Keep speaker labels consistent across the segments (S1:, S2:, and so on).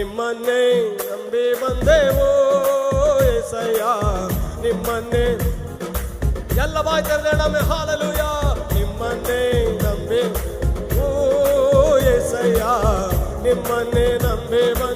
S1: ನಿಮ್ಮನ್ನೇ ನಂಬಿ ಬಂದೆವು ಏಸಯ್ಯ ನಿಮ್ಮನ್ನೇ ಎಲ್ಲ ಬಾಯ್ ತೆರೆದೆ ನಮ್ಮೆ ಹಾಲಲುಯ ನಿಮ್ಮನ್ನೇ ನಂಬಿ ಓ ಏಸಯ್ಯ ನಿಮ್ಮನ್ನೇ ನಂಬಿ ಬಂದ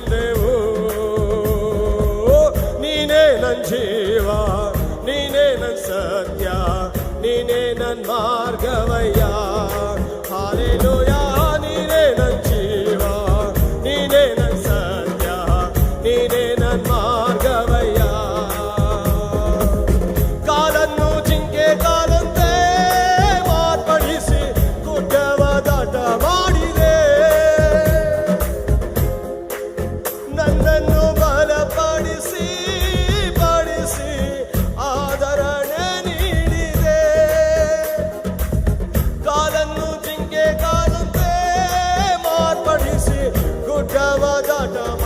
S1: Oh, Java, Java.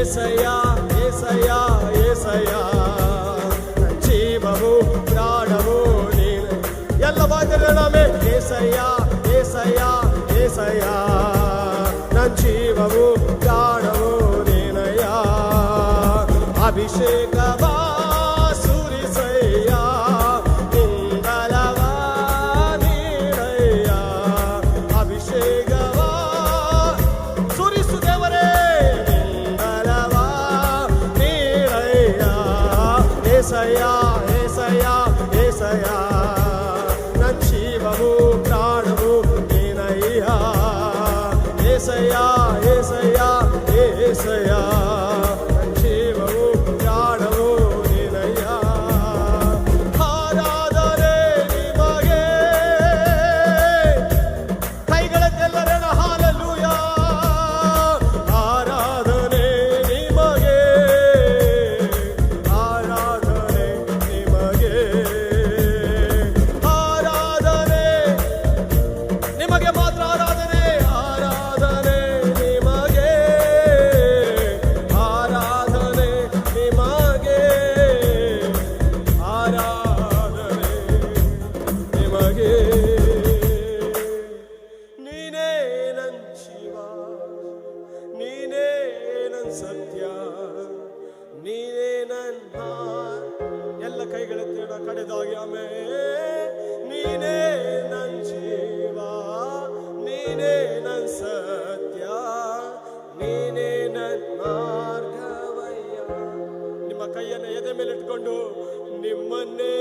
S1: ఏసయా ఏసయా ఏసయా జీవము ప్రాణము నేను ఎల్ల బాధ్యమే ఏసయ్యా. ఏసయా ఏసయా ఏసయా నా జీవము ప్రాణము నేనయ్యా. ఏసయా ఏసయా ఏసయా ಸತ್ಯ. ನೀನೇ ನನ್ನ ಎಲ್ಲ ಕೈಗಳೆತ್ತೇಣ ಕಡೆದಾಗಿ, ಆಮೆ. ನೀನೇ ನನ್ನ ಜೀವ. ನೀನೇ ನನ್ನ ಸತ್ಯ. ನೀನೇ ನನ್ನ ಮಾರ್ಗವಯ್ಯ. ನಿಮ್ಮ ಕೈಯನ್ನು ಎದೆ ಮೇಲೆ ಇಟ್ಕೊಂಡು ನಿಮ್ಮನ್ನೇ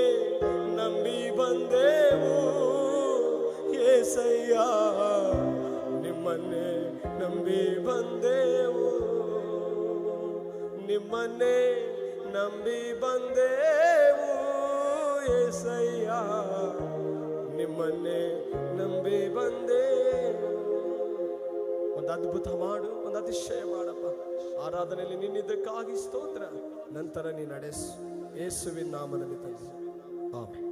S1: ನಂಬಿ ಬಂದೆವು. ಏಸಯ್ಯ, ನಿಮ್ಮನ್ನೇ ನಂಬಿ ಬಂದೆ ನಿಮ್ಮನ್ನೇ ನಂಬಿ ಬಂದೆವು, ಏಸಯ್ಯ. ನಿಮ್ಮನ್ನೇ ನಂಬಿ ಬಂದೆವು. ಒಂದು ಅದ್ಭುತ ಮಾಡು, ಒಂದು ಅತಿಶಯ ಮಾಡಪ್ಪ. ಆರಾಧನೆಯಲ್ಲಿ ನಿನ್ನಿದ್ದಕ್ಕಾಗಿ ಸ್ತೋತ್ರ. ನಂತರ ನೀ ನಡೆಸು. ಯೇಸುವಿನ ನಾಮದಲ್ಲಿ ತಂದೆ ಆಮೇಲೆ